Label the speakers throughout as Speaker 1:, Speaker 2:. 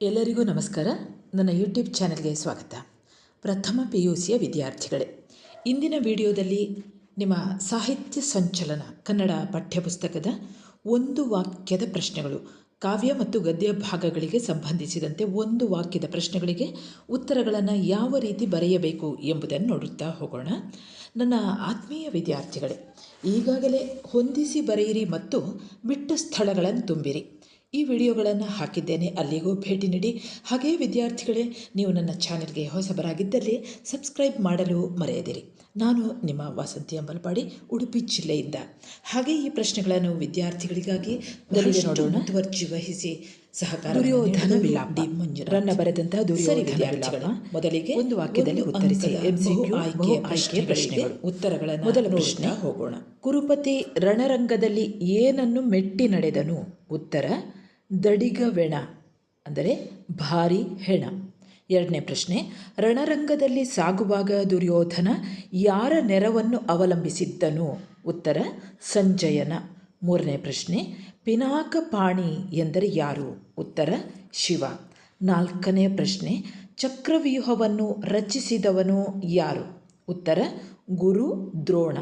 Speaker 1: ಎಲ್ಲರಿಗೂ ನಮಸ್ಕಾರ. ನನ್ನ ಯೂಟ್ಯೂಬ್ ಚಾನಲ್ಗೆ ಸ್ವಾಗತ. ಪ್ರಥಮ ಪಿ ಯು ಸಿಯ ವಿದ್ಯಾರ್ಥಿಗಳೇ, ಇಂದಿನ ವಿಡಿಯೋದಲ್ಲಿ ನಿಮ್ಮ ಸಾಹಿತ್ಯ ಸಂಚಲನ ಕನ್ನಡ ಪಠ್ಯಪುಸ್ತಕದ ಒಂದು ವಾಕ್ಯದ ಪ್ರಶ್ನೆಗಳು, ಕಾವ್ಯ ಮತ್ತು ಗದ್ಯ ಭಾಗಗಳಿಗೆ ಸಂಬಂಧಿಸಿದಂತೆ ಒಂದು ವಾಕ್ಯದ ಪ್ರಶ್ನೆಗಳಿಗೆ ಉತ್ತರಗಳನ್ನು ಯಾವ ರೀತಿ ಬರೆಯಬೇಕು ಎಂಬುದನ್ನು ನೋಡುತ್ತಾ ಹೋಗೋಣ. ನನ್ನ ಆತ್ಮೀಯ ವಿದ್ಯಾರ್ಥಿಗಳೇ, ಈಗಾಗಲೇ ಹೊಂದಿಸಿ ಬರೆಯಿರಿ ಮತ್ತು ಬಿಟ್ಟ ಸ್ಥಳಗಳನ್ನು ತುಂಬಿರಿ. ಈ ವಿಡಿಯೋಗಳನ್ನು ಹಾಕಿದ್ದೇನೆ. ಅಲ್ಲಿಗೂ ಭೇಟಿ ನೀಡಿ. ಹಾಗೆಯೇ ವಿದ್ಯಾರ್ಥಿಗಳೇ, ನೀವು ನನ್ನ ಚಾನೆಲ್ಗೆ ಹೊಸಬರಾಗಿದ್ದಲ್ಲಿ ಸಬ್ಸ್ಕ್ರೈಬ್ ಮಾಡಲು ಮರೆಯದಿರಿ. ನಾನು ನಿಮ್ಮ ವಸಂತಿ ಅಂಬಲಪಾಡಿ ಉಡುಪಿ ಜಿಲ್ಲೆಯಿಂದ. ಹಾಗೆ ಈ ಪ್ರಶ್ನೆಗಳನ್ನು ವಿದ್ಯಾರ್ಥಿಗಳಿಗಾಗಿ ಮುಂದುವರ್ಜಿ ವಹಿಸಿ ಸಹಕಾರ
Speaker 2: ದುರ್ಯೋಧನ
Speaker 1: ಡಿ.
Speaker 2: ರನ್ನ ಬರೆದಂತಹ ದುರ್ಯೋಧನ
Speaker 1: ಮೊದಲಿಗೆ
Speaker 2: ಒಂದು ವಾಕ್ಯದಲ್ಲಿ ಉತ್ತರಿಸಿ.
Speaker 1: ಬಹು ಆಯ್ಕೆಯ
Speaker 2: ಪ್ರಶ್ನೆಗಳು.
Speaker 1: ಉತ್ತರಗಳನ್ನು
Speaker 2: ಮೊದಲ ಪ್ರಶ್ನೆ.
Speaker 1: ಹೋಗೋಣ.
Speaker 2: ಕುರುಪತಿ ರಣರಂಗದಲ್ಲಿ ಏನನ್ನು ಮೆಟ್ಟಿ ನಡೆದನು? ಉತ್ತರ ದಡಿಗವೆಣ ಅಂದರೆ ಭಾರಿ ಹೆಣ. ಎರಡನೇ ಪ್ರಶ್ನೆ, ರಣರಂಗದಲ್ಲಿ ಸಾಗುವಾಗ ದುರ್ಯೋಧನ ಯಾರ ನೆರವನ್ನು ಅವಲಂಬಿಸಿದ್ದನು? ಉತ್ತರ, ಸಂಜಯನ. ಮೂರನೇ ಪ್ರಶ್ನೆ ಪಿನಾಕಪಾಣಿ ಎಂದರೆ ಯಾರು? ಉತ್ತರ, ಶಿವ. ನಾಲ್ಕನೇ ಪ್ರಶ್ನೆ, ಚಕ್ರವ್ಯೂಹವನ್ನು ರಚಿಸಿದವನು ಯಾರು? ಉತ್ತರ, ಗುರು ದ್ರೋಣ.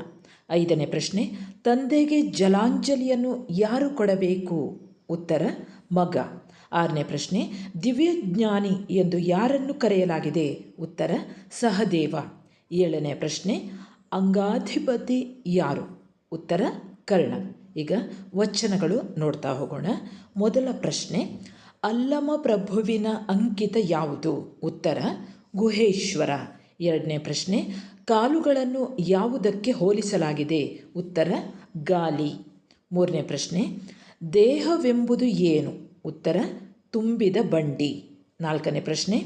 Speaker 2: ಐದನೇ ಪ್ರಶ್ನೆ, ತಂದೆಗೆ ಜಲಾಂಜಲಿಯನ್ನು ಯಾರು ಕೊಡಬೇಕು? ಉತ್ತರ, ಮಗ. ಆರನೇ ಪ್ರಶ್ನೆ, ದಿವ್ಯಜ್ಞಾನಿ ಎಂದು ಯಾರನ್ನು ಕರೆಯಲಾಗಿದೆ? ಉತ್ತರ, ಸಹದೇವ. ಏಳನೇ ಪ್ರಶ್ನೆ, ಅಂಗಾಧಿಪತಿ ಯಾರು? ಉತ್ತರ, ಕರ್ಣ. ಈಗ ವಚನಗಳು ನೋಡ್ತಾ ಹೋಗೋಣ. ಮೊದಲ ಪ್ರಶ್ನೆ, ಅಲ್ಲಮ ಪ್ರಭುವಿನ ಅಂಕಿತ ಯಾವುದು? ಉತ್ತರ, ಗುಹೇಶ್ವರ. ಎರಡನೇ ಪ್ರಶ್ನೆ, ಕಾಲುಗಳನ್ನು ಯಾವುದಕ್ಕೆ ಹೋಲಿಸಲಾಗಿದೆ? ಉತ್ತರ, ಗಾಲಿ. ಮೂರನೇ ಪ್ರಶ್ನೆ, ದೇಹವೆಂಬುದು ಏನು? ಉತ್ತರ ತುಂಬಿದ ಬಂಡಿ. ನಾಲ್ಕನೇ ಪ್ರಶ್ನೆ,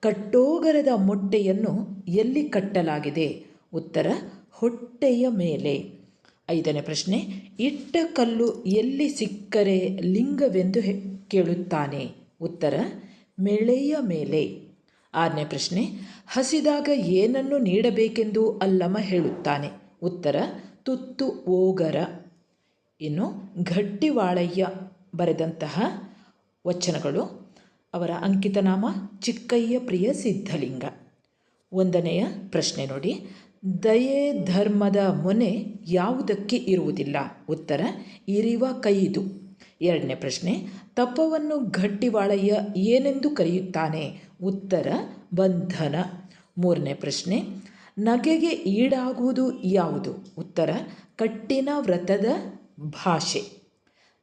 Speaker 2: ಕಟ್ಟೋಗರದ ಮೊಟ್ಟೆಯನ್ನು ಎಲ್ಲಿ ಕಟ್ಟಲಾಗಿದೆ? ಉತ್ತರ, ಹೊಟ್ಟೆಯ ಮೇಲೆ. ಐದನೇ ಪ್ರಶ್ನೆ, ಇಟ್ಟ ಕಲ್ಲು ಎಲ್ಲಿ ಸಿಕ್ಕರೆ ಲಿಂಗವೆಂದು ಕೇಳುತ್ತಾನೆ. ಉತ್ತರ, ಮೆಳೆಯ ಮೇಲೆ. ಆರನೇ ಪ್ರಶ್ನೆ, ಹಸಿದಾಗ ಏನನ್ನು ನೀಡಬೇಕೆಂದು ಅಲ್ಲಮ ಹೇಳುತ್ತಾನೆ. ಉತ್ತರ, ತುತ್ತು ಓಗರ. ಇನ್ನು, ಗಟ್ಟಿವಾಳಯ್ಯ ಬರೆದಂತಹ ವಚನಗಳು. ಅವರ ಅಂಕಿತನಾಮ ಚಿಕ್ಕಯ್ಯ ಪ್ರಿಯ ಸಿದ್ಧಲಿಂಗ. ಒಂದನೆಯ ಪ್ರಶ್ನೆ ನೋಡಿ. ದಯೆ ಧರ್ಮದ ಮೊನೆ ಯಾವುದಕ್ಕೆ ಇರುವುದಿಲ್ಲ? ಉತ್ತರ, ಇರಿವ ಕೈದು. ಎರಡನೇ ಪ್ರಶ್ನೆ, ತಪವನ್ನು ಗಟ್ಟಿವಾಳಯ್ಯ ಏನೆಂದು ಕರೆಯುತ್ತಾನೆ? ಉತ್ತರ, ಬಂಧನ. ಮೂರನೇ ಪ್ರಶ್ನೆ, ನಗೆಗೆ ಈಡಾಗುವುದು ಯಾವುದು? ಉತ್ತರ, ಕಟ್ಟಿನ ವ್ರತದ ಭಾಷೆ.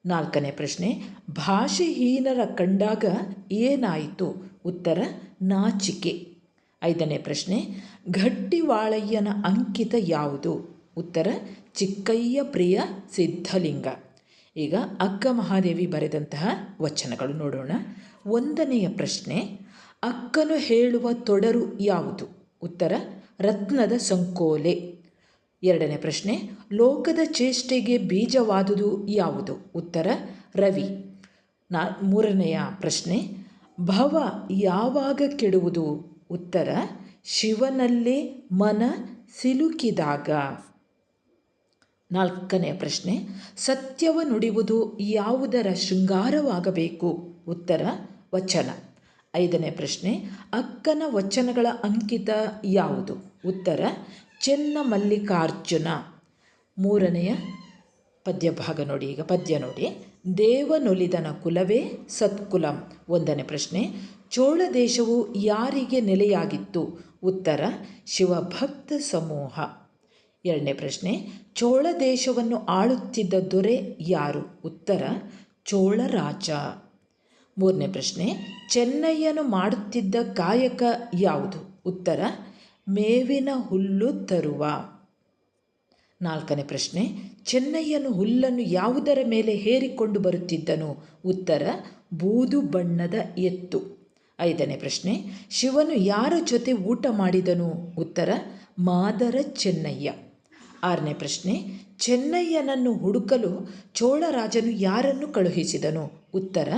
Speaker 2: ನಾಲ್ಕನೇ ಪ್ರಶ್ನೆ, ಭಾಷೆಹೀನರ ಕಂಡಾಗ ಏನಾಯಿತು? ಉತ್ತರ, ನಾಚಿಕೆ. ಐದನೇ ಪ್ರಶ್ನೆ, ಗಟ್ಟಿವಾಳಯ್ಯನ ಅಂಕಿತ ಯಾವುದು? ಉತ್ತರ, ಚಿಕ್ಕಯ್ಯ ಪ್ರಿಯ ಸಿದ್ಧಲಿಂಗ. ಈಗ ಅಕ್ಕ ಮಹಾದೇವಿ ಬರೆದಂತಹ ವಚನಗಳು ನೋಡೋಣ. ಒಂದನೆಯ ಪ್ರಶ್ನೆ, ಅಕ್ಕನು ಹೇಳುವ ತೊಡರು ಯಾವುದು? ಉತ್ತರ, ರತ್ನದ ಸಂಕೋಲೆ. ಎರಡನೇ ಪ್ರಶ್ನೆ, ಲೋಕದ ಚೇಷ್ಟೆಗೆ ಬೀಜವಾದುದು ಯಾವುದು? ಉತ್ತರ, ರವಿ. ನಾ, ಮೂರನೆಯ ಪ್ರಶ್ನೆ, ಭವ ಯಾವಾಗ ಕೆಡುವುದು? ಉತ್ತರ, ಶಿವನಲ್ಲೇ ಮನ ಸಿಲುಕಿದಾಗ. ನಾಲ್ಕನೆಯ ಪ್ರಶ್ನೆ, ಸತ್ಯವ ನುಡಿಯುವುದು ಯಾವುದರ ಶೃಂಗಾರವಾಗಬೇಕು? ಉತ್ತರ, ವಚನ. ಐದನೇ ಪ್ರಶ್ನೆ, ಅಕ್ಕನ ವಚನಗಳ ಅಂಕಿತ ಯಾವುದು? ಉತ್ತರ ಚೆನ್ನ ಮಲ್ಲಿಕಾರ್ಜುನ ಮೂರನೆಯ ಪದ್ಯ ಭಾಗ ನೋಡಿ, ಈಗ ಪದ್ಯ ನೋಡಿ. ದೇವನೊಲಿದನ ಕುಲವೇ ಸತ್ಕುಲಂ. ಒಂದನೇ ಪ್ರಶ್ನೆ ಚೋಳ ದೇಶವು ಯಾರಿಗೆ ನೆಲೆಯಾಗಿತ್ತು? ಉತ್ತರ, ಶಿವಭಕ್ತ ಸಮೂಹ. ಎರಡನೇ ಪ್ರಶ್ನೆ ಚೋಳ ದೇಶವನ್ನು ಆಳುತ್ತಿದ್ದ ದೊರೆ ಯಾರು? ಉತ್ತರ ಚೋಳ ರಾಜ ಮೂರನೇ ಪ್ರಶ್ನೆ, ಚೆನ್ನಯ್ಯನು ಮಾಡುತ್ತಿದ್ದ ಕಾಯಕ ಯಾವುದು? ಉತ್ತರ ಮೇವಿನ ಹುಲ್ಲು ತರುವ. ನಾಲ್ಕನೇ ಪ್ರಶ್ನೆ ಚೆನ್ನಯ್ಯನು ಹುಲ್ಲನ್ನು ಯಾವುದರ ಮೇಲೆ ಹೇರಿಕೊಂಡು ಬರುತ್ತಿದ್ದನು? ಉತ್ತರ, ಬೂದು ಬಣ್ಣದ ಎತ್ತು. ಐದನೇ ಪ್ರಶ್ನೆ, ಶಿವನು ಯಾರ ಜೊತೆ ಊಟ ಮಾಡಿದನು? ಉತ್ತರ, ಮಾದರ ಚೆನ್ನಯ್ಯ. ಆರನೇ ಪ್ರಶ್ನೆ, ಚೆನ್ನಯ್ಯನನ್ನು ಹುಡುಕಲು ಚೋಳರಾಜನು ಯಾರನ್ನು ಕಳುಹಿಸಿದನು? ಉತ್ತರ,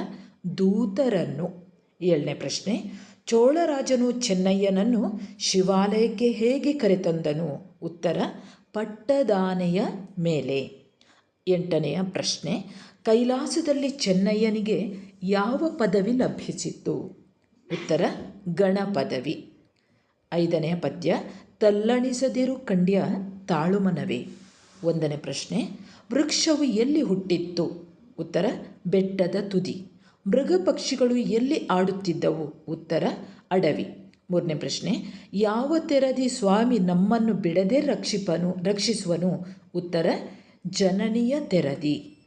Speaker 2: ದೂತರನ್ನು. ಏಳನೇ ಪ್ರಶ್ನೆ ಚೋಳರಾಜನು ಚೆನ್ನಯ್ಯನನ್ನು ಶಿವಾಲಯಕ್ಕೆ ಹೇಗೆ ಕರೆತಂದನು? ಉತ್ತರ, ಪಟ್ಟದಾನೆಯ ಮೇಲೆ. ಎಂಟನೆಯ ಪ್ರಶ್ನೆ, ಕೈಲಾಸದಲ್ಲಿ ಚೆನ್ನಯ್ಯನಿಗೆ ಯಾವ ಪದವಿ ಲಭಿಸಿತ್ತು? ಉತ್ತರ ಗಣ ಪದವಿ ಐದನೆಯ ಪದ್ಯ, ತಲ್ಲಣಿಸದಿರು ಕಂಡ್ಯ ತಾಳುಮನವಿ. ಒಂದನೇ ಪ್ರಶ್ನೆ, ವೃಕ್ಷವು ಎಲ್ಲಿ ಹುಟ್ಟಿತ್ತು? ಉತ್ತರ, ಬೆಟ್ಟದ ತುದಿ. ಮೃಗ ಪಕ್ಷಿಗಳು ಎಲ್ಲಿ ಆಡುತ್ತಿದ್ದವು? ಉತ್ತರ, ಅಡವಿ. ಮೂರನೇ ಪ್ರಶ್ನೆ, ಯಾವ ತೆರದಿ ಸ್ವಾಮಿ ನಮ್ಮನ್ನು ಬಿಡದೆ ರಕ್ಷಿಪನು, ರಕ್ಷಿಸುವನು? ಉತ್ತರ, ಜನನಿಯ ತೆರದಿ.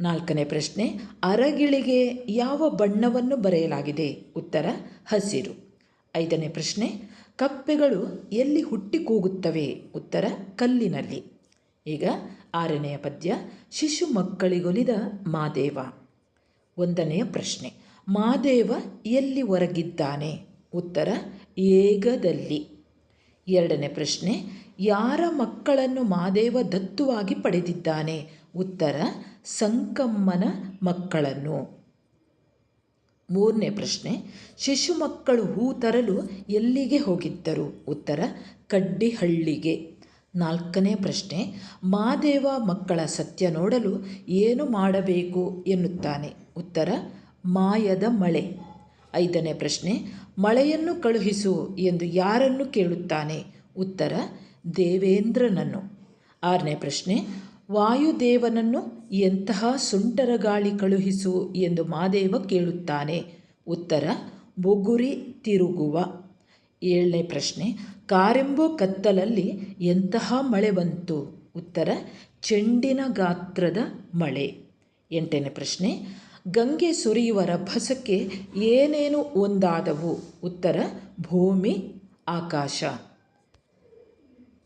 Speaker 2: ನಾಲ್ಕನೇ ಪ್ರಶ್ನೆ, ಅರಗಿಳಿಗೆ ಯಾವ ಬಣ್ಣವನ್ನು ಬರೆಯಲಾಗಿದೆ? ಉತ್ತರ, ಹಸಿರು. ಐದನೇ ಪ್ರಶ್ನೆ, ಕಪ್ಪೆಗಳು ಎಲ್ಲಿ ಹುಟ್ಟಿ ಕೂಗುತ್ತವೆ? ಉತ್ತರ, ಕಲ್ಲಿನಲ್ಲಿ. ಈಗ ಆರನೆಯ ಪದ್ಯ, ಶಿಶು ಮಕ್ಕಳಿಗೊಲಿದ ಮಾದೇವ. ಒಂದನೆಯ ಪ್ರಶ್ನೆ. ಮಾದೇವ ಎಲ್ಲಿ ಹೊರಗಿದ್ದಾನೆ? ಉತ್ತರ, ಏಗದಲ್ಲಿ. ಎರಡನೇ ಪ್ರಶ್ನೆ, ಯಾರ ಮಕ್ಕಳನ್ನು ಮಾದೇವ ದತ್ತುವಾಗಿ ಪಡೆದಿದ್ದಾನೆ? ಉತ್ತರ, ಸಂಕಮ್ಮನ ಮಕ್ಕಳನ್ನು. ಮೂರನೇ ಪ್ರಶ್ನೆ, ಶಿಶು ಮಕ್ಕಳು ಹೂ ತರಲು ಎಲ್ಲಿಗೆ ಹೋಗಿದ್ದರು? ಉತ್ತರ, ಕಡ್ಡಿಹಳ್ಳಿಗೆ. ನಾಲ್ಕನೇ ಪ್ರಶ್ನೆ, ಮಾದೇವ ಮಕ್ಕಳ ಸತ್ಯ ನೋಡಲು ಏನು ಮಾಡಬೇಕು ಎನ್ನುತ್ತಾನೆ. ಉತ್ತರ, ಮಾಯದ ಮಳೆ. ಐದನೇ ಪ್ರಶ್ನೆ, ಮಳೆಯನ್ನು ಕಳುಹಿಸು ಎಂದು ಯಾರನ್ನು ಕೇಳುತ್ತಾನೆ? ಉತ್ತರ, ದೇವೇಂದ್ರನನ್ನು. ಆರನೇ ಪ್ರಶ್ನೆ, ವಾಯುದೇವನನ್ನು ಎಂತಹ ಸುಂಟರ ಗಾಳಿ ಕಳುಹಿಸು ಎಂದು ಮಾದೇವ ಕೇಳುತ್ತಾನೆ? ಉತ್ತರ, ಬೊಗುರಿ ತಿರುಗುವ. ಏಳನೇ ಪ್ರಶ್ನೆ, ಕಾರೆಂಬೋ ಕತ್ತಲಲ್ಲಿ ಎಂತಹ ಮಳೆ ಬಂತು? ಉತ್ತರ, ಚೆಂಡಿನ ಗಾತ್ರದ ಮಳೆ. ಎಂಟನೇ ಪ್ರಶ್ನೆ ಗಂಗೆ ಸುರಿಯುವ ರಭಸಕ್ಕೆ ಏನೇನು ಒಂದಾದವು? ಉತ್ತರ, ಭೂಮಿ, ಆಕಾಶ.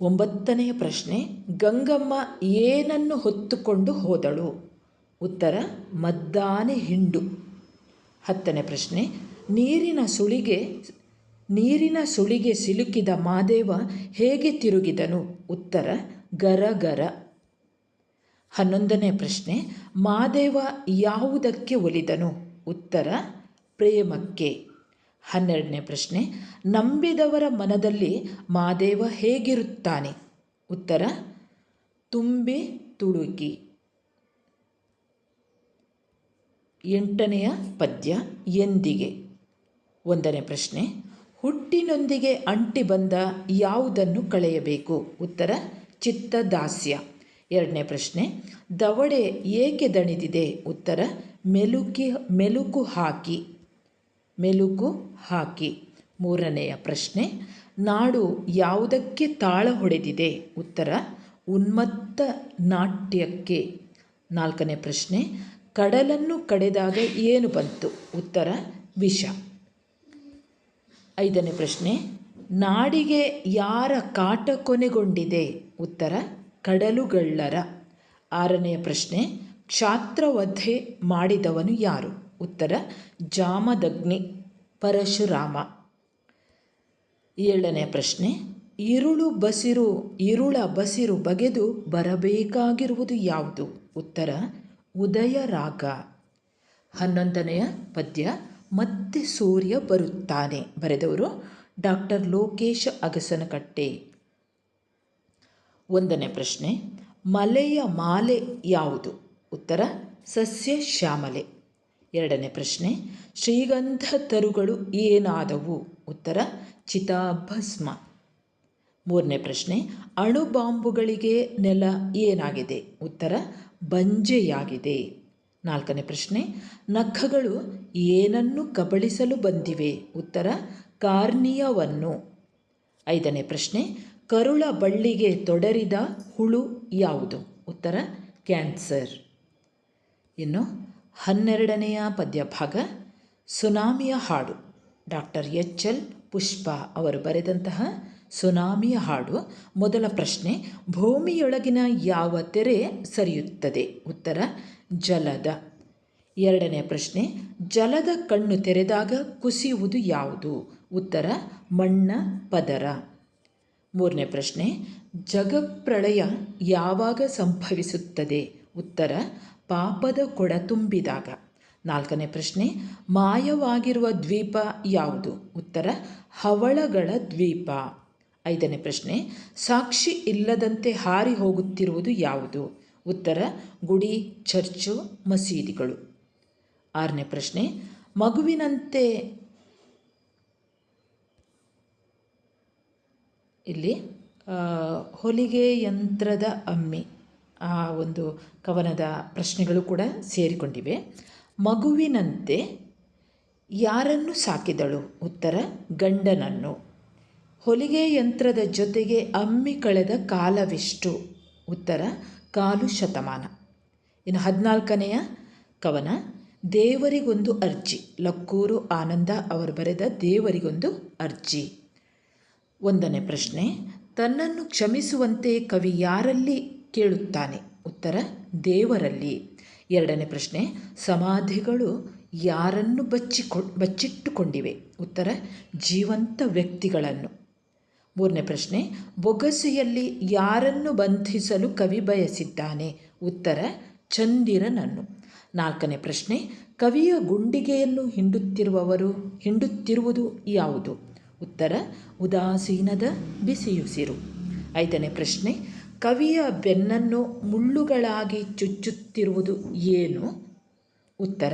Speaker 2: ಒಂಬತ್ತನೆಯ ಪ್ರಶ್ನೆ, ಗಂಗಮ್ಮ ಏನನ್ನು ಹೊತ್ತುಕೊಂಡು ಹೋದಳು? ಉತ್ತರ, ಮದ್ದಾನೆ ಹಿಂಡು. ಹತ್ತನೇ ಪ್ರಶ್ನೆ, ನೀರಿನ ಸುಳಿಗೆ ನೀರಿನ ಸುಳಿಗೆ ಸಿಲುಕಿದ ಮಾದೇವ ಹೇಗೆ ತಿರುಗಿದನು? ಉತ್ತರ, ಗರಗರ. ಹನ್ನೊಂದನೇ ಪ್ರಶ್ನೆ, ಮಾದೇವ ಯಾವುದಕ್ಕೆ ಒಲಿದನು? ಉತ್ತರ, ಪ್ರೇಮಕ್ಕೆ. ಹನ್ನೆರಡನೇ ಪ್ರಶ್ನೆ, ನಂಬಿದವರ ಮನದಲ್ಲಿ ಮಾದೇವ ಹೇಗಿರುತ್ತಾನೆ? ಉತ್ತರ, ತುಂಬಿ ತುಡುಕಿ. ಎಂಟನೆಯ ಪದ್ಯ, ಎಂದಿಗೆ? ಒಂದನೇ ಪ್ರಶ್ನೆ, ಹುಟ್ಟಿನೊಂದಿಗೆ ಅಂಟಿ ಬಂದ ಯಾವುದನ್ನು ಕಳೆಯಬೇಕು? ಉತ್ತರ, ಚಿತ್ತದಾಸ್ಯ. ಎರಡನೇ ಪ್ರಶ್ನೆ, ದವಡೆ ಏಕೆ ದಣಿದಿದೆ? ಉತ್ತರ, ಮೆಲುಕಿ, ಮೆಲುಕು ಹಾಕಿ. ಮೆಲುಕು ಹಾಕಿ. ಮೂರನೆಯ ಪ್ರಶ್ನೆ, ನಾಡು ಯಾವುದಕ್ಕೆ ತಾಳ ಹೊಡೆದಿದೆ? ಉತ್ತರ, ಉನ್ಮತ್ತ ನಾಟ್ಯಕ್ಕೆ. ನಾಲ್ಕನೇ ಪ್ರಶ್ನೆ, ಕಡಲನ್ನು ಕಡೆದಾಗ ಏನು ಬಂತು? ಉತ್ತರ, ವಿಷ. ಐದನೇ ಪ್ರಶ್ನೆ, ನಾಡಿಗೆ ಯಾರ ಕಾಟ ಕೊನೆಗೊಂಡಿದೆ? ಉತ್ತರ ಕಡಲುಗಳ್ಳರ. ಆರನೆಯ ಪ್ರಶ್ನೆ, ಕ್ಷಾತ್ರವಧೆ ಮಾಡಿದವನು ಯಾರು? ಉತ್ತರ, ಜಾಮದಗ್ನಿ, ಪರಶುರಾಮ. ಏಳನೆಯ ಪ್ರಶ್ನೆ, ಇರುಳು ಬಸಿರು, ಇರುಳ ಬಸಿರು ಬಗೆದು ಬರಬೇಕಾಗಿರುವುದು ಯಾವುದು? ಉತ್ತರ ಉದಯ ರಾಗ ಹನ್ನೊಂದನೆಯ ಪದ್ಯ, ಮತ್ತೆ ಸೂರ್ಯ ಬರುತ್ತಾನೆ. ಬರೆದವರು ಡಾಕ್ಟರ್ ಲೋಕೇಶ ಅಗಸನಕಟ್ಟೆ. ಒಂದನೇ ಪ್ರಶ್ನೆ, ಮಲೆಯ ಮಾಲೆ ಯಾವುದು? ಉತ್ತರ, ಸಸ್ಯ ಶ್ಯಾಮಲೆ. ಎರಡನೇ ಪ್ರಶ್ನೆ, ಶ್ರೀಗಂಧ ತರುಗಳು ಏನಾದವು? ಉತ್ತರ, ಚಿತಾಭಸ್ಮ. ಮೂರನೇ ಪ್ರಶ್ನೆ, ಅಣುಬಾಂಬುಗಳಿಗೆ ನೆಲ ಏನಾಗಿದೆ? ಉತ್ತರ, ಬಂಜೆಯಾಗಿದೆ. ನಾಲ್ಕನೇ ಪ್ರಶ್ನೆ, ನಖಗಳು ಏನನ್ನು ಕಬಳಿಸಲು ಬಂದಿವೆ? ಉತ್ತರ, ಕಾರ್ನಿಯವನ್ನು. ಐದನೇ ಪ್ರಶ್ನೆ ಕರುಳ ಬಳ್ಳಿಗೆ ತೊಡರಿದ ಹುಳು ಯಾವುದು? ಉತ್ತರ, ಕ್ಯಾನ್ಸರ್. ಇನ್ನು ಹನ್ನೆರಡನೆಯ ಪದ್ಯಭಾಗ, ಸುನಾಮಿಯ ಹಾಡು. ಡಾಕ್ಟರ್ ಎಚ್ ಎಲ್ ಪುಷ್ಪ ಅವರು ಬರೆದಂತಹ ಸುನಾಮಿಯ ಹಾಡು. ಮೊದಲ ಪ್ರಶ್ನೆ, ಭೂಮಿಯೊಳಗಿನ ಯಾವ ತೆರೆ ಸರಿಯುತ್ತದೆ? ಉತ್ತರ, ಜಲದ. ಎರಡನೇ ಪ್ರಶ್ನೆ, ಜಲದ ಕಣ್ಣು ತೆರೆದಾಗ ಕುಸಿಯುವುದು ಯಾವುದು? ಉತ್ತರ, ಮಣ್ಣ ಪದರ. ಮೂರನೇ ಪ್ರಶ್ನೆ, ಜಗಪ್ರಳಯ ಯಾವಾಗ ಸಂಭವಿಸುತ್ತದೆ? ಉತ್ತರ, ಪಾಪದ ಕೊಡ ತುಂಬಿದಾಗ. ನಾಲ್ಕನೇ ಪ್ರಶ್ನೆ, ಮಾಯವಾಗಿರುವ ದ್ವೀಪ ಯಾವುದು? ಉತ್ತರ, ಹವಳಗಳ ದ್ವೀಪ. ಐದನೇ ಪ್ರಶ್ನೆ, ಸಾಕ್ಷಿ ಇಲ್ಲದಂತೆ ಹಾರಿ ಹೋಗುತ್ತಿರುವುದು ಯಾವುದು? ಉತ್ತರ, ಗುಡಿ, ಚರ್ಚು, ಮಸೀದಿಗಳು. ಆರನೇ ಪ್ರಶ್ನೆ, ಮಗುವಿನಂತೆ ಇಲ್ಲಿ ಹೊಲಿಗೆ ಯಂತ್ರದ ಅಮ್ಮಿ, ಆ ಒಂದು ಕವನದ ಪ್ರಶ್ನೆಗಳು ಕೂಡ ಸೇರಿಕೊಂಡಿವೆ. ಮಗುವಿನಂತೆ ಯಾರನ್ನು ಸಾಕಿದಳು? ಉತ್ತರ, ಗಂಡನನ್ನು. ಹೊಲಿಗೆ ಯಂತ್ರದ ಜೊತೆಗೆ ಅಮ್ಮಿ ಕಳೆದ ಕಾಲವೆಷ್ಟು? ಉತ್ತರ, ಕಾಲು ಶತಮಾನ. ಇನ್ನು ಹದಿನಾಲ್ಕನೆಯ ಕವನ, ದೇವರಿಗೊಂದು ಅರ್ಜಿ. ಲಕ್ಕೂರು ಆನಂದ ಅವರು ಬರೆದ ದೇವರಿಗೊಂದು ಅರ್ಜಿ. ಒಂದನೇ ಪ್ರಶ್ನೆ, ತನ್ನನ್ನು ಕ್ಷಮಿಸುವಂತೆ ಕವಿ ಯಾರಲ್ಲಿ ಕೇಳುತ್ತಾನೆ? ಉತ್ತರ, ದೇವರಲ್ಲಿ. ಎರಡನೇ ಪ್ರಶ್ನೆ, ಸಮಾಧಿಗಳು ಯಾರನ್ನು ಬಚ್ಚಿಕೊ, ಬಚ್ಚಿಟ್ಟುಕೊಂಡಿವೆ? ಉತ್ತರ, ಜೀವಂತ ವ್ಯಕ್ತಿಗಳನ್ನು. ಮೂರನೇ ಪ್ರಶ್ನೆ, ಬೊಗಸೆಯಲ್ಲಿ ಯಾರನ್ನು ಬಂಧಿಸಲು ಕವಿ ಬಯಸಿದ್ದಾನೆ? ಉತ್ತರ, ಚಂದಿರನನ್ನು. ನಾಲ್ಕನೇ ಪ್ರಶ್ನೆ, ಕವಿಯ ಗುಂಡಿಗೆಯನ್ನು ಹಿಂಡುತ್ತಿರುವವರು, ಹಿಂಡುತ್ತಿರುವುದು ಯಾವುದು? ಉತ್ತರ, ಉದಾಸೀನದ ಬಿಸಿಯುಸಿರು. ಐದನೇ ಪ್ರಶ್ನೆ, ಕವಿಯ ಬೆನ್ನನ್ನು ಮುಳ್ಳುಗಳಾಗಿ ಚುಚ್ಚುತ್ತಿರುವುದು ಏನು? ಉತ್ತರ,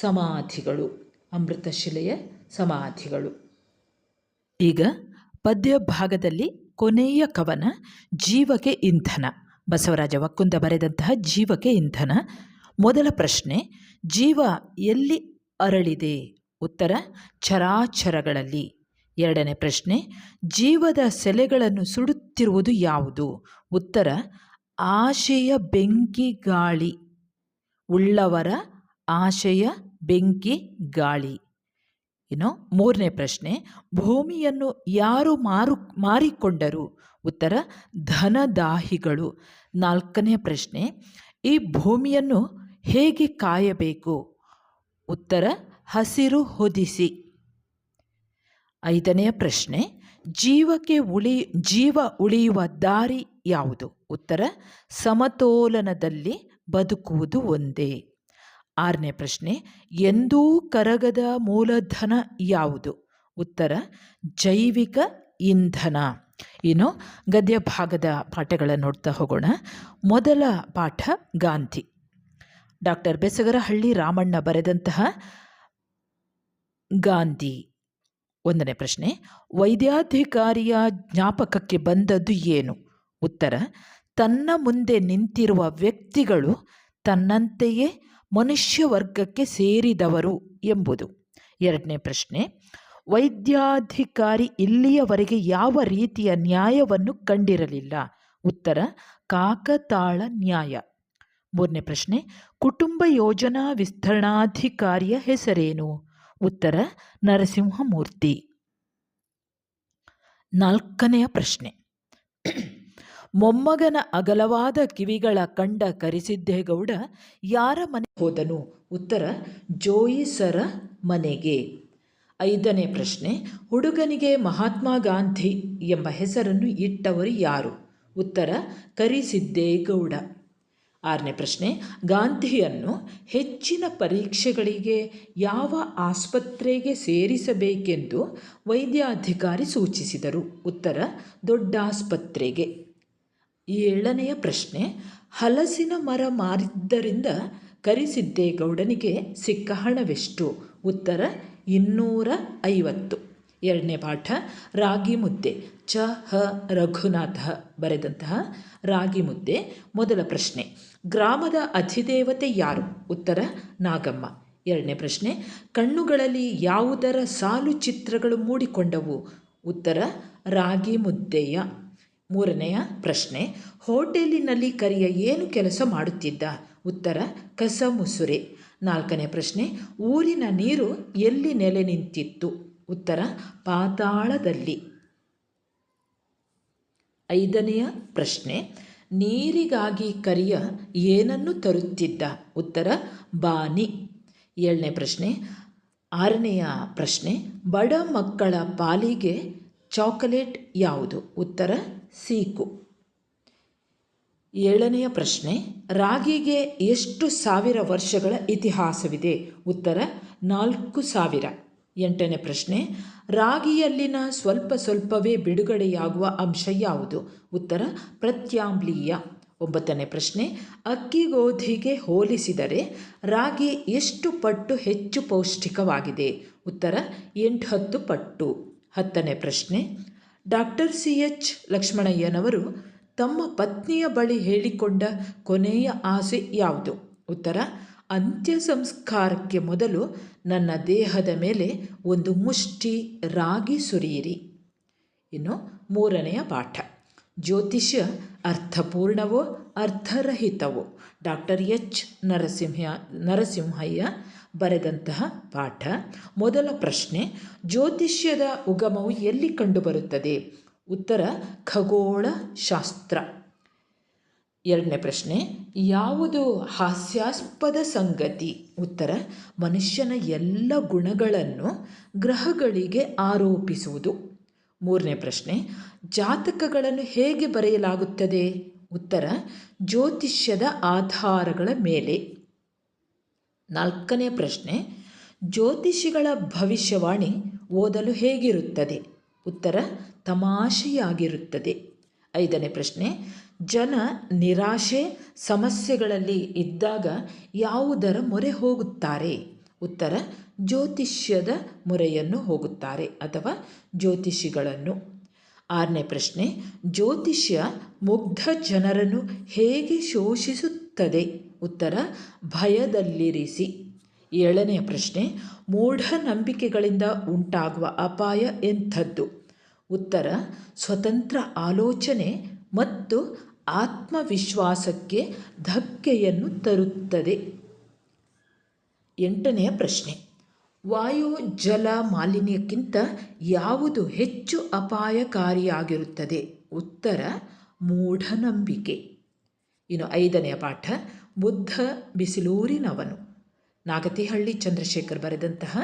Speaker 2: ಸಮಾಧಿಗಳು. ಅಮೃತಶಿಲೆಯ ಸಮಾಧಿಗಳು. ಈಗ ಪದ್ಯ ಭಾಗದಲ್ಲಿ ಕೊನೆಯ ಕವನ, ಜೀವಕ್ಕೆ ಇಂಧನ. ಬಸವರಾಜ ವಕ್ಕುಂದ ಬರೆದಂತಹ ಜೀವಕ್ಕೆ ಇಂಧನ. ಮೊದಲ ಪ್ರಶ್ನೆ, ಜೀವ ಎಲ್ಲಿ ಅರಳಿದೆ? ಉತ್ತರ, ಚರಾಚರಗಳಲ್ಲಿ. ಎರಡನೇ ಪ್ರಶ್ನೆ, ಜೀವದ ಸೆಲೆಗಳನ್ನು ಸುಡುತ್ತಿರುವುದು ಯಾವುದು? ಉತ್ತರ, ಆಶೆಯ ಬೆಂಕಿ ಗಾಳಿ. ಉಳ್ಳವರ ಆಶೆಯ ಬೆಂಕಿ ಗಾಳಿ. ಇನ್ನು ಮೂರನೇ ಪ್ರಶ್ನೆ, ಭೂಮಿಯನ್ನು ಯಾರು ಮಾರು, ಮಾರಿಕೊಂಡರು? ಉತ್ತರ, ಧನದಾಹಿಗಳು. ನಾಲ್ಕನೇ ಪ್ರಶ್ನೆ, ಈ ಭೂಮಿಯನ್ನು ಹೇಗೆ ಕಾಯಬೇಕು? ಉತ್ತರ, ಹಸಿರು ಹೊದಿಸಿ. ಐದನೆಯ ಪ್ರಶ್ನೆ, ಜೀವಕ್ಕೆ ಉಳಿ, ಜೀವ ಉಳಿಯುವ ದಾರಿ ಯಾವುದು? ಉತ್ತರ, ಸಮತೋಲನದಲ್ಲಿ ಬದುಕುವುದು ಒಂದೇ. ಆರನೇ ಪ್ರಶ್ನೆ, ಎಂದೂ ಕರಗದ ಮೂಲಧನ ಯಾವುದು? ಉತ್ತರ, ಜೈವಿಕ ಇಂಧನ. ಇನ್ನು ಗದ್ಯ ಭಾಗದ ಪಾಠಗಳನ್ನು ನೋಡ್ತಾ ಹೋಗೋಣ. ಮೊದಲ ಪಾಠ, ಗಾಂಧಿ. ಡಾಕ್ಟರ್ ಬೆಸಗರಹಳ್ಳಿ ರಾಮಣ್ಣ ಬರೆದಂತಹ ಗಾಂಧಿ. ಒಂದನೇ ಪ್ರಶ್ನೆ, ವೈದ್ಯಾಧಿಕಾರಿಯ ಜ್ಞಾಪಕಕ್ಕೆ ಬಂದದ್ದು ಏನು? ಉತ್ತರ, ತನ್ನ ಮುಂದೆ ನಿಂತಿರುವ ವ್ಯಕ್ತಿಗಳು ತನ್ನಂತೆಯೇ ಮನುಷ್ಯ ವರ್ಗಕ್ಕೆ ಸೇರಿದವರು ಎಂಬುದು. ಎರಡನೇ ಪ್ರಶ್ನೆ, ವೈದ್ಯಾಧಿಕಾರಿ ಇಲ್ಲಿಯವರೆಗೆ ಯಾವ ರೀತಿಯ ನ್ಯಾಯವನ್ನು ಕಂಡಿರಲಿಲ್ಲ? ಉತ್ತರ, ಕಾಕತಾಳ ನ್ಯಾಯ. ಮೂರನೇ ಪ್ರಶ್ನೆ, ಕುಟುಂಬ ಯೋಜನಾ ವಿಸ್ತರಣಾಧಿಕಾರಿಯ ಹೆಸರೇನು? ಉತ್ತರ ನರಸಿಂಹಮೂರ್ತಿ. ನಾಲ್ಕನೆಯ ಪ್ರಶ್ನೆ. ಮೊಮ್ಮಗನ ಅಗಲವಾದ ಕಿವಿಗಳ ಕಂಡ ಕರಿಸಿದ್ದೇಗೌಡ ಯಾರ ಮನೆ ಹೋದನು? ಉತ್ತರ, ಜೋಯಿಸರ ಮನೆಗೆ. ಐದನೇ ಪ್ರಶ್ನೆ. ಹುಡುಗನಿಗೆ ಮಹಾತ್ಮ ಗಾಂಧಿ ಎಂಬ ಹೆಸರನ್ನು ಇಟ್ಟವರು ಯಾರು? ಉತ್ತರ, ಕರಿಸಿದ್ದೇಗೌಡ. ಆರನೇ ಪ್ರಶ್ನೆ, ಗಾಂಧಿಯನ್ನು ಹೆಚ್ಚಿನ ಪರೀಕ್ಷೆಗಳಿಗೆ ಯಾವ ಆಸ್ಪತ್ರೆಗೆ ಸೇರಿಸಬೇಕೆಂದು ವೈದ್ಯಾಧಿಕಾರಿ ಸೂಚಿಸಿದರು. ಉತ್ತರ, ದೊಡ್ಡ ಆಸ್ಪತ್ರೆಗೆ. ಏಳನೆಯ ಪ್ರಶ್ನೆ, ಹಲಸಿನ ಮರ ಮಾರಿದ್ದರಿಂದ ಕರಿಸಿದ್ದೇಗೌಡನಿಗೆ ಸಿಕ್ಕ ಹಣವೆಷ್ಟು? ಉತ್ತರ, ಇನ್ನೂರ ಐವತ್ತು. ಎರಡನೇ ಪಾಠ, ರಾಗಿ ಮುದ್ದೆ, ಚ, ಹ, ರಘುನಾಥ ಬರೆದಂತಹ ರಾಗಿ ಮುದ್ದೆ. ಮೊದಲ ಪ್ರಶ್ನೆ, ಗ್ರಾಮದ ಅಧಿದೇವತೆ ಯಾರು? ಉತ್ತರ, ನಾಗಮ್ಮ. ಎರಡನೇ ಪ್ರಶ್ನೆ, ಕಣ್ಣುಗಳಲ್ಲಿ ಯಾವುದರ ಸಾಲು ಚಿತ್ರಗಳು ಮೂಡಿಕೊಂಡವು? ಉತ್ತರ, ರಾಗಿ ಮುದ್ದೆಯ. ಮೂರನೆಯ ಪ್ರಶ್ನೆ, ಹೋಟೆಲಿನಲ್ಲಿ ಕರಿಯ ಏನು ಕೆಲಸ ಮಾಡುತ್ತಿದ್ದ? ಉತ್ತರ, ಕಸ ಮುಸುರೆ. ನಾಲ್ಕನೇ ಪ್ರಶ್ನೆ, ಊರಿನ ನೀರು ಎಲ್ಲಿ ನೆಲೆ ನಿಂತಿತ್ತು? ಉತ್ತರ, ಪಾತಾಳದಲ್ಲಿ. ಐದನೆಯ ಪ್ರಶ್ನೆ, ನೀರಿಗಾಗಿ ಕರಿಯ ಏನನ್ನು ತರುತ್ತಿದ್ದ? ಉತ್ತರ, ಬಾನಿ. ಏಳನೇ ಪ್ರಶ್ನೆ, ಆರನೆಯ ಪ್ರಶ್ನೆ, ಬಡ ಮಕ್ಕಳ ಪಾಲಿಗೆ ಚಾಕೊಲೇಟ್ ಯಾವುದು? ಉತ್ತರ, ಸೀಕು. ಏಳನೆಯ ಪ್ರಶ್ನೆ, ರಾಗಿಗೆ ಎಷ್ಟು ಸಾವಿರ ವರ್ಷಗಳ ಇತಿಹಾಸವಿದೆ? ಉತ್ತರ, ನಾಲ್ಕು ಸಾವಿರ. ಎಂಟನೇ ಪ್ರಶ್ನೆ, ರಾಗಿಯಲ್ಲಿನ ಸ್ವಲ್ಪ ಸ್ವಲ್ಪವೇ ಬಿಡುಗಡೆಯಾಗುವ ಅಂಶ ಯಾವುದು? ಉತ್ತರ, ಪ್ರತ್ಯಾಮ್ಲೀಯ. ಒಂಬತ್ತನೇ ಪ್ರಶ್ನೆ, ಅಕ್ಕಿ ಗೋಧಿಗೆ ಹೋಲಿಸಿದರೆ ರಾಗಿ ಎಷ್ಟು ಪಟ್ಟು ಹೆಚ್ಚು ಪೌಷ್ಟಿಕವಾಗಿದೆ? ಉತ್ತರ, ಎಂಟು ಹತ್ತು ಪಟ್ಟು. ಹತ್ತನೇ ಪ್ರಶ್ನೆ, ಡಾಕ್ಟರ್ ಸಿ ಎಚ್ ಲಕ್ಷ್ಮಣಯ್ಯನವರು ತಮ್ಮ ಪತ್ನಿಯ ಬಳಿ ಹೇಳಿಕೊಂಡ ಕೊನೆಯ ಆಸೆ ಯಾವುದು? ಉತ್ತರ ಅಂತ್ಯ ಸಂಸ್ಕಾರಕ್ಕೆ ಮೊದಲು ನನ್ನ ದೇಹದ ಮೇಲೆ ಒಂದು ಮುಷ್ಟಿ ರಾಗಿ ಸುರಿಯಿರಿ. ಇನ್ನು ಮೂರನೆಯ ಪಾಠ. ಜ್ಯೋತಿಷ್ಯ ಅರ್ಥಪೂರ್ಣವೋ ಅರ್ಥರಹಿತವೋ? ಡಾಕ್ಟರ್ ಎಚ್ ನರಸಿಂಹ ನರಸಿಂಹಯ್ಯ ಬರೆದಂತಹ ಪಾಠ. ಮೊದಲ ಪ್ರಶ್ನೆ, ಜ್ಯೋತಿಷ್ಯದ ಉಗಮವು ಎಲ್ಲಿ ಕಂಡುಬರುತ್ತದೆ? ಉತ್ತರ ಖಗೋಳ ಶಾಸ್ತ್ರ ಎರಡನೇ ಪ್ರಶ್ನೆ, ಯಾವುದು ಹಾಸ್ಯಾಸ್ಪದ ಸಂಗತಿ? ಉತ್ತರ, ಮನುಷ್ಯನ ಎಲ್ಲ ಗುಣಗಳನ್ನು ಗ್ರಹಗಳಿಗೆ ಆರೋಪಿಸುವುದು. ಮೂರನೇ ಪ್ರಶ್ನೆ, ಜಾತಕಗಳನ್ನು ಹೇಗೆ ಬರೆಯಲಾಗುತ್ತದೆ? ಉತ್ತರ, ಜ್ಯೋತಿಷ್ಯದ ಆಧಾರಗಳ ಮೇಲೆ. ನಾಲ್ಕನೇ ಪ್ರಶ್ನೆ, ಜ್ಯೋತಿಷಿಗಳ ಭವಿಷ್ಯವಾಣಿ ಓದಲು ಹೇಗಿರುತ್ತದೆ? ಉತ್ತರ, ತಮಾಷೆಯಾಗಿರುತ್ತದೆ. ಐದನೇ ಪ್ರಶ್ನೆ ಜನ ನಿರಾಶೆ ಸಮಸ್ಯೆಗಳಲ್ಲಿ ಇದ್ದಾಗ ಯಾವುದರ ಮೊರೆ ಹೋಗುತ್ತಾರೆ? ಉತ್ತರ, ಜ್ಯೋತಿಷ್ಯದ ಮೊರೆಯನ್ನು ಹೋಗುತ್ತಾರೆ ಅಥವಾ ಜ್ಯೋತಿಷಿಗಳನ್ನು. ಆರನೇ ಪ್ರಶ್ನೆ, ಜ್ಯೋತಿಷ್ಯ ಮುಗ್ಧ ಜನರನ್ನು ಹೇಗೆ ಶೋಷಿಸುತ್ತದೆ? ಉತ್ತರ, ಭಯದಲ್ಲಿರಿಸಿ. ಏಳನೆಯ ಪ್ರಶ್ನೆ ಮೂಢನಂಬಿಕೆಗಳಿಂದ ಉಂಟಾಗುವ ಅಪಾಯ ಎಂಥದ್ದು? ಉತ್ತರ, ಸ್ವತಂತ್ರ ಆಲೋಚನೆ ಮತ್ತು ಆತ್ಮವಿಶ್ವಾಸಕ್ಕೆ ಧಕ್ಕೆಯನ್ನು ತರುತ್ತದೆ. ಎಂಟನೆಯ ಪ್ರಶ್ನೆ. ವಾಯು ಜಲ ಮಾಲಿನ್ಯಕ್ಕಿಂತ ಯಾವುದು ಹೆಚ್ಚು ಅಪಾಯಕಾರಿಯಾಗಿರುತ್ತದೆ? ಉತ್ತರ, ಮೂಢನಂಬಿಕೆ. ಇನ್ನು ಐದನೆಯ ಪಾಠ ಬುದ್ಧ ಬಿಸಿಲೂರಿನವನು. ನಾಗತಿಹಳ್ಳಿ ಚಂದ್ರಶೇಖರ್ ಬರೆದಂತಹ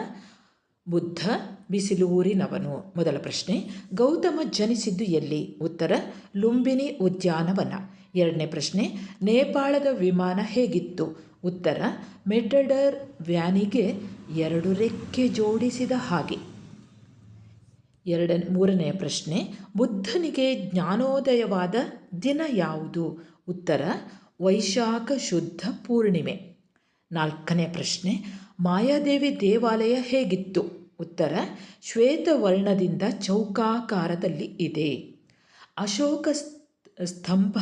Speaker 2: ಬುದ್ಧ ಬಿಸಿಲೂರಿನವನು. ಮೊದಲ ಪ್ರಶ್ನೆ, ಗೌತಮ ಜನಿಸಿದ್ದು ಎಲ್ಲಿ? ಉತ್ತರ, ಲುಂಬಿನಿ ಉದ್ಯಾನವನ. ಎರಡನೇ ಪ್ರಶ್ನೆ, ನೇಪಾಳದ ವಿಮಾನ ಹೇಗಿತ್ತು? ಉತ್ತರ ಮೆಟಡರ್ ವ್ಯಾನಿಗೆ ಎರಡು ರೆಕ್ಕೆ ಜೋಡಿಸಿದ ಹಾಗೆ. ಎರಡ ಮೂರನೆಯ ಪ್ರಶ್ನೆ, ಬುದ್ಧನಿಗೆ ಜ್ಞಾನೋದಯವಾದ ದಿನ ಯಾವುದು? ಉತ್ತರ, ವೈಶಾಖ ಶುದ್ಧ ಪೂರ್ಣಿಮೆ. ನಾಲ್ಕನೇ ಪ್ರಶ್ನೆ, ಮಾಯಾದೇವಿ ದೇವಾಲಯ ಹೇಗಿತ್ತು? ಉತ್ತರ, ಶ್ವೇತವರ್ಣದಿಂದ ಚೌಕಾಕಾರದಲ್ಲಿ ಇದೆ. ಅಶೋಕ ಸ್ತಂಭ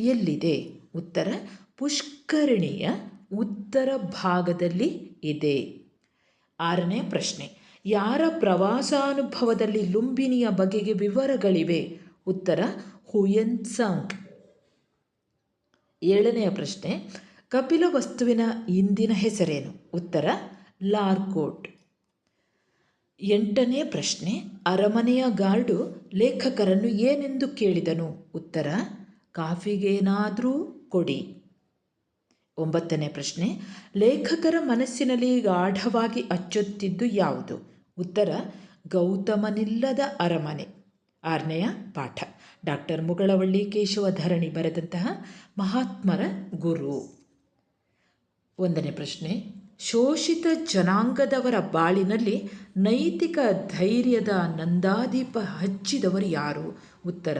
Speaker 2: ಎಲ್ಲಿದೆ? ಉತ್ತರ, ಪುಷ್ಕರಣಿಯ ಉತ್ತರ ಭಾಗದಲ್ಲಿ ಇದೆ. ಆರನೇ ಪ್ರಶ್ನೆ, ಯಾರ ಪ್ರವಾಸಾನುಭವದಲ್ಲಿ ಲುಂಬಿನಿಯ ಬಗೆಗೆ ವಿವರಗಳಿವೆ? ಉತ್ತರ, ಹುಯನ್ಸಾಂಗ್. ಏಳನೆಯ ಪ್ರಶ್ನೆ, ಕಪಿಲ ವಸ್ತುವಿನ ಇಂದಿನ ಹೆಸರೇನು? ಉತ್ತರ, ಲಾರ್ಕೋಟ್. ಎಂಟನೇ ಪ್ರಶ್ನೆ, ಅರಮನೆಯ ಗಾರ್ಡು ಲೇಖಕರನ್ನು ಏನೆಂದು ಕೇಳಿದನು? ಉತ್ತರ, ಕಾಫಿಗೇನಾದರೂ ಕೊಡಿ. ಒಂಬತ್ತನೇ ಪ್ರಶ್ನೆ, ಲೇಖಕರ ಮನಸ್ಸಿನಲ್ಲಿ ಗಾಢವಾಗಿ ಅಚ್ಚೊತ್ತಿದ್ದು ಯಾವುದು? ಉತ್ತರ, ಗೌತಮನಿಲ್ಲದ ಅರಮನೆ. ಆರನೆಯ ಪಾಠ, ಡಾಕ್ಟರ್ ಮುಗಳವಳ್ಳಿ ಕೇಶವಧರಣಿ ಬರೆದಂತಹ ಮಹಾತ್ಮರ ಗುರು. ಒಂದನೇ ಪ್ರಶ್ನೆ ಶೋಷಿತ ಜನಾಂಗದವರ ಬಾಳಿನಲ್ಲಿ ನೈತಿಕ ಧೈರ್ಯದ ನಂದಾದೀಪ ಹಚ್ಚಿದವರು ಯಾರು? ಉತ್ತರ,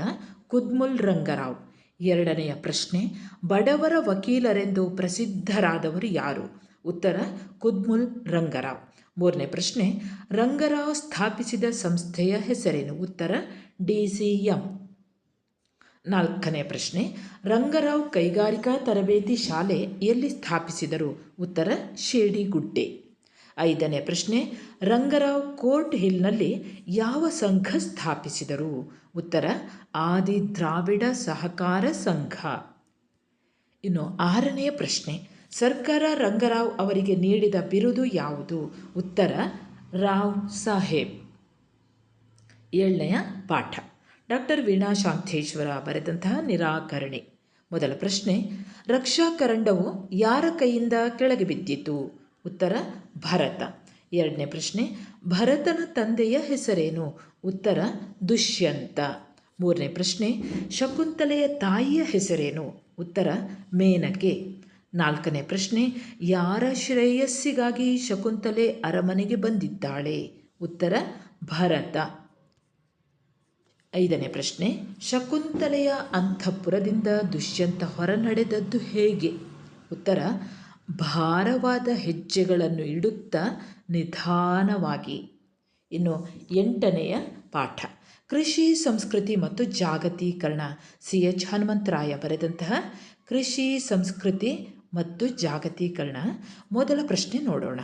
Speaker 2: ಕುದ್ಮುಲ್ ರಂಗರಾವ್. ಎರಡನೆಯ ಪ್ರಶ್ನೆ, ಬಡವರ ವಕೀಲರೆಂದು ಪ್ರಸಿದ್ಧರಾದವರು ಯಾರು? ಉತ್ತರ, ಕುದ್ಮುಲ್ ರಂಗರಾವ್. ಮೂರನೇ ಪ್ರಶ್ನೆ, ರಂಗರಾವ್ ಸ್ಥಾಪಿಸಿದ ಸಂಸ್ಥೆಯ ಹೆಸರೇನು? ಉತ್ತರ ಡಿ ಸಿ ಎಂ ನಾಲ್ಕನೇ ಪ್ರಶ್ನೆ, ರಂಗರಾವ್ ಕೈಗಾರಿಕಾ ತರಬೇತಿ ಶಾಲೆ ಎಲ್ಲಿ ಸ್ಥಾಪಿಸಿದರು? ಉತ್ತರ, ಶೇಡಿಗುಡ್ಡೆ. ಐದನೇ ಪ್ರಶ್ನೆ, ರಂಗರಾವ್ ಕೋರ್ಟ್ ಹಿಲ್ನಲ್ಲಿ ಯಾವ ಸಂಘ ಸ್ಥಾಪಿಸಿದರು? ಉತ್ತರ, ಆದಿ ದ್ರಾವಿಡ ಸಹಕಾರ ಸಂಘ. ಇನ್ನು ಆರನೆಯ ಪ್ರಶ್ನೆ, ಸರ್ಕಾರ ರಂಗರಾವ್ ಅವರಿಗೆ ನೀಡಿದ ಬಿರುದು ಯಾವುದು? ಉತ್ತರ, ರಾವ್ ಸಾಹೇಬ್. ಏಳನೆಯ ಪಾಠ. ಡಾಕ್ಟರ್ ವೀಣಾ ಶಾಂತೇಶ್ವರ ಬರೆದಂತಹ ನಿರಾಕರಣೆ. ಮೊದಲ ಪ್ರಶ್ನೆ, ರಕ್ಷಾ ಕರಂಡವು ಯಾರ ಕೈಯಿಂದ ಕೆಳಗೆ ಬಿದ್ದಿತು ಉತ್ತರ, ಭರತ. ಎರಡನೇ ಪ್ರಶ್ನೆ, ಭರತನ ತಂದೆಯ ಹೆಸರೇನು? ಉತ್ತರ, ದುಷ್ಯಂತ. ಮೂರನೇ ಪ್ರಶ್ನೆ, ಶಕುಂತಲೆಯ ತಾಯಿಯ ಹೆಸರೇನು? ಉತ್ತರ, ಮೇನಕೆ. ನಾಲ್ಕನೇ ಪ್ರಶ್ನೆ, ಯಾರ ಶ್ರೇಯಸ್ಸಿಗಾಗಿ ಶಕುಂತಲೆ ಅರಮನೆಗೆ ಬಂದಿದ್ದಾಳೆ? ಉತ್ತರ, ಭರತ. ಐದನೇ ಪ್ರಶ್ನೆ, ಶಕುಂತಲೆಯ ಅಂತಃಪುರದಿಂದ ದುಷ್ಯಂತ ಹೊರ ನಡೆದದ್ದು ಹೇಗೆ? ಉತ್ತರ, ಭಾರವಾದ ಹೆಜ್ಜೆಗಳನ್ನು ಇಡುತ್ತಾ ನಿಧಾನವಾಗಿ. ಇನ್ನು ಎಂಟನೆಯ ಪಾಠ, ಕೃಷಿ, ಸಂಸ್ಕೃತಿ ಮತ್ತು ಜಾಗತೀಕರಣ. ಸಿ. ಎಚ್. ಹನುಮಂತರಾಯ ಬರೆದಂತಹ ಕೃಷಿ, ಸಂಸ್ಕೃತಿ ಮತ್ತು ಜಾಗತೀಕರಣ. ಮೊದಲ ಪ್ರಶ್ನೆ ನೋಡೋಣ.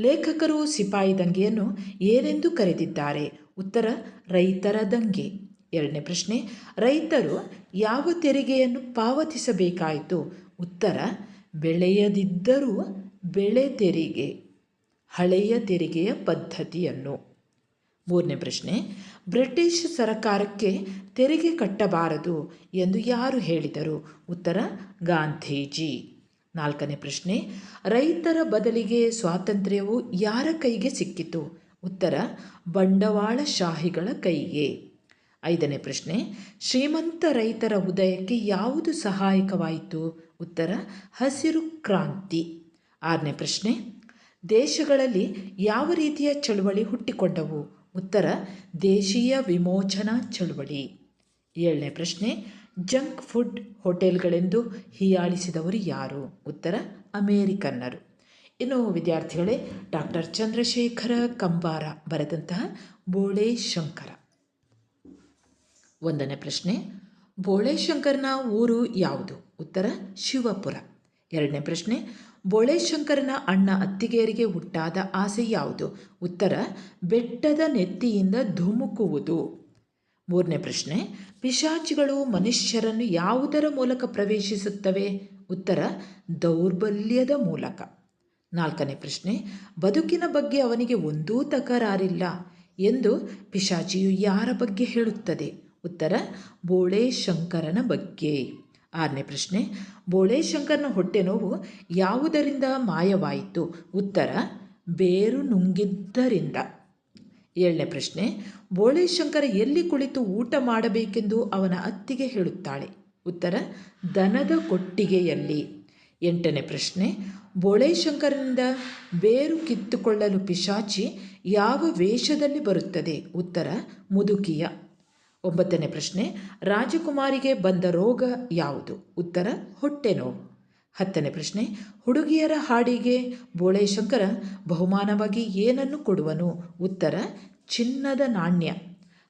Speaker 2: ಲೇಖಕರು ಸಿಪಾಯಿ ದಂಗೆಯನ್ನು ಏನೆಂದು ಕರೆದಿದ್ದಾರೆ? ಉತ್ತರ, ರೈತರ ದಂಗೆ. ಎರಡನೇ ಪ್ರಶ್ನೆ, ರೈತರು ಯಾವ ತೆರಿಗೆಯನ್ನು ಪಾವತಿಸಬೇಕಾಯಿತು? ಉತ್ತರ, ಬೆಳೆಯದಿದ್ದರೂ ಬೆಳೆ ತೆರಿಗೆ, ಹಳೆಯ ತೆರಿಗೆಯ ಪದ್ಧತಿಯನ್ನು. ಮೂರನೇ ಪ್ರಶ್ನೆ, ಬ್ರಿಟಿಷ್ ಸರಕಾರಕ್ಕೆ ತೆರಿಗೆ ಕಟ್ಟಬಾರದು ಎಂದು ಯಾರು ಹೇಳಿದರು? ಉತ್ತರ, ಗಾಂಧೀಜಿ. ನಾಲ್ಕನೇ ಪ್ರಶ್ನೆ, ರೈತರ ಬದಲಿಗೆ ಸ್ವಾತಂತ್ರ್ಯವು ಯಾರ ಕೈಗೆ ಸಿಕ್ಕಿತು? ಉತ್ತರ, ಬಂಡವಾಳಶಾಹಿಗಳ ಕೈಗೆ. ಐದನೇ ಪ್ರಶ್ನೆ, ಶ್ರೀಮಂತ ರೈತರ ಉದಯಕ್ಕೆ ಯಾವುದು ಸಹಾಯಕವಾಯಿತು? ಉತ್ತರ, ಹಸಿರು ಕ್ರಾಂತಿ. ಆರನೇ ಪ್ರಶ್ನೆ, ದೇಶಗಳಲ್ಲಿ ಯಾವ ರೀತಿಯ ಚಳುವಳಿ ಹುಟ್ಟಿಕೊಂಡವು? ಉತ್ತರ, ದೇಶೀಯ ವಿಮೋಚನಾ ಚಳುವಳಿ. ಏಳನೇ ಪ್ರಶ್ನೆ, ಜಂಕ್ ಫುಡ್ ಹೋಟೆಲ್ಗಳೆಂದು ಹೀಯಾಳಿಸಿದವರು ಯಾರು? ಉತ್ತರ, ಅಮೇರಿಕನ್ನರು. ಇನ್ನು ವಿದ್ಯಾರ್ಥಿಗಳೇ, ಡಾಕ್ಟರ್ ಚಂದ್ರಶೇಖರ ಕಂಬಾರ ಬರೆದಂತಹ ಬೋಳೆ ಶಂಕರ. ಒಂದನೇ ಪ್ರಶ್ನೆ ಬೋಳೇಶಂಕರ್ನ ಊರು ಯಾವುದು? ಉತ್ತರ, ಶಿವಪುರ. ಎರಡನೇ ಪ್ರಶ್ನೆ ಬೋಳೇಶಂಕರನ ಅಣ್ಣ ಅತ್ತಿಗೆಯರಿಗೆ ಹುಟ್ಟಾದ ಆಸೆ ಯಾವುದು? ಉತ್ತರ, ಬೆಟ್ಟದ ನೆತ್ತಿಯಿಂದ ಧುಮುಕುವುದು. ಮೂರನೇ ಪ್ರಶ್ನೆ, ಪಿಶಾಚಿಗಳು ಮನುಷ್ಯರನ್ನು ಯಾವುದರ ಮೂಲಕ ಪ್ರವೇಶಿಸುತ್ತವೆ? ಉತ್ತರ, ದೌರ್ಬಲ್ಯದ ಮೂಲಕ. ನಾಲ್ಕನೇ ಪ್ರಶ್ನೆ, ಬದುಕಿನ ಬಗ್ಗೆ ಅವನಿಗೆ ಒಂದೂ ತಕರಾರಿಲ್ಲ ಎಂದು ಪಿಶಾಚಿಯು ಯಾರ ಬಗ್ಗೆ ಹೇಳುತ್ತದೆ? ಉತ್ತರ ಬೋಳೆ ಶಂಕರನ ಬಗ್ಗೆ. ಆರನೇ ಪ್ರಶ್ನೆ ಬೋಳೆ ಶಂಕರನ ಹೊಟ್ಟೆ ನೋವು ಯಾವುದರಿಂದ ಮಾಯವಾಯಿತು? ಉತ್ತರ, ಬೇರು ನುಂಗಿದ್ದರಿಂದ. ಏಳನೇ ಪ್ರಶ್ನೆ ಬೋಳೆ ಶಂಕರ ಎಲ್ಲಿ ಕುಳಿತು ಊಟ ಮಾಡಬೇಕೆಂದು ಅವನ ಅತ್ತಿಗೆ ಹೇಳುತ್ತಾಳೆ? ಉತ್ತರ, ದನದ ಕೊಟ್ಟಿಗೆಯಲ್ಲಿ. ಎಂಟನೇ ಪ್ರಶ್ನೆ ಬೋಳೆ ಶಂಕರನಿಂದ ಬೇರು ಕಿತ್ತುಕೊಳ್ಳಲು ಪಿಶಾಚಿ ಯಾವ ವೇಷದಲ್ಲಿ ಬರುತ್ತದೆ? ಉತ್ತರ, ಮುದುಕಿಯ. ಒಂಬತ್ತನೇ ಪ್ರಶ್ನೆ, ರಾಜಕುಮಾರಿಗೆ ಬಂದ ರೋಗ ಯಾವುದು? ಉತ್ತರ, ಹೊಟ್ಟೆ ನೋವು. ಹತ್ತನೇ ಪ್ರಶ್ನೆ, ಹುಡುಗಿಯರ ಹಾಡಿಗೆ ಬೋಳೇಶಂಕರ ಬಹುಮಾನವಾಗಿ ಏನನ್ನು ಕೊಡುವನು? ಉತ್ತರ, ಚಿನ್ನದ ನಾಣ್ಯ.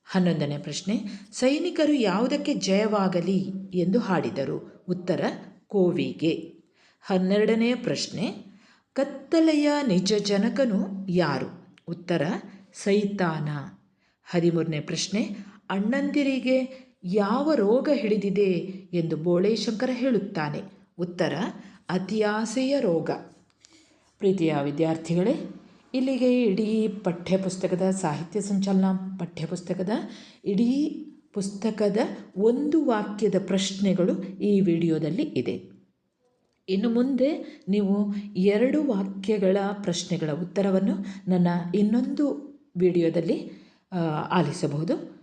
Speaker 2: ಹನ್ನೊಂದನೇ ಪ್ರಶ್ನೆ, ಸೈನಿಕರು ಯಾವುದಕ್ಕೆ ಜಯವಾಗಲಿ ಎಂದು ಹಾಡಿದರು? ಉತ್ತರ, ಕೋವಿಗೆ. ಹನ್ನೆರಡನೆಯ ಪ್ರಶ್ನೆ, ಕತ್ತಲೆಯ ನಿಜ ಜನಕನು ಯಾರು? ಉತ್ತರ, ಸೈತಾನ. ಹದಿಮೂರನೇ ಪ್ರಶ್ನೆ, ಅಣ್ಣಂದಿರಿಗೆ ಯಾವ ರೋಗ ಹಿಡಿದಿದೆ ಎಂದು ಬೋಳೇಶಂಕರ ಹೇಳುತ್ತಾನೆ. ಉತ್ತರ, ಅತಿಯಾಸೆಯ ರೋಗ. ಪ್ರೀತಿಯ ವಿದ್ಯಾರ್ಥಿಗಳೇ, ಇಲ್ಲಿಗೆ ಇಡೀ ಪಠ್ಯಪುಸ್ತಕದ ಸಾಹಿತ್ಯ ಸಂಚಲನ, ಪಠ್ಯಪುಸ್ತಕದ, ಇಡೀ ಪುಸ್ತಕದ ಒಂದು ವಾಕ್ಯದ ಪ್ರಶ್ನೆಗಳು ಈ ವಿಡಿಯೋದಲ್ಲಿ ಇದೆ. ಇನ್ನು ಮುಂದೆ ನೀವು ಎರಡು ವಾಕ್ಯಗಳ ಪ್ರಶ್ನೆಗಳ ಉತ್ತರವನ್ನು ನನ್ನ ಇನ್ನೊಂದು ವಿಡಿಯೋದಲ್ಲಿ ಆಲಿಸಬಹುದು.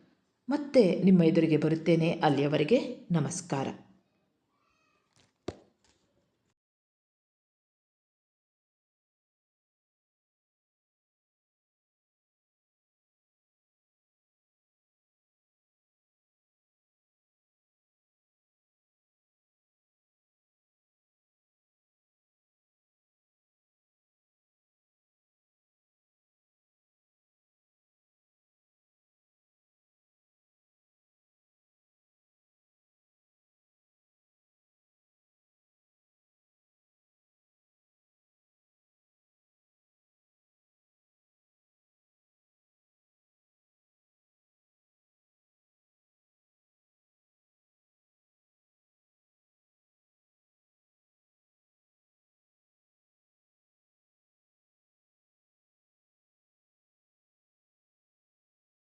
Speaker 2: ಮತ್ತೆ ನಿಮ್ಮ ಎದುರಿಗೆ ಬರುತ್ತೇನೆ ಅಲ್ಲಿಯವರೆಗೆ ನಮಸ್ಕಾರ.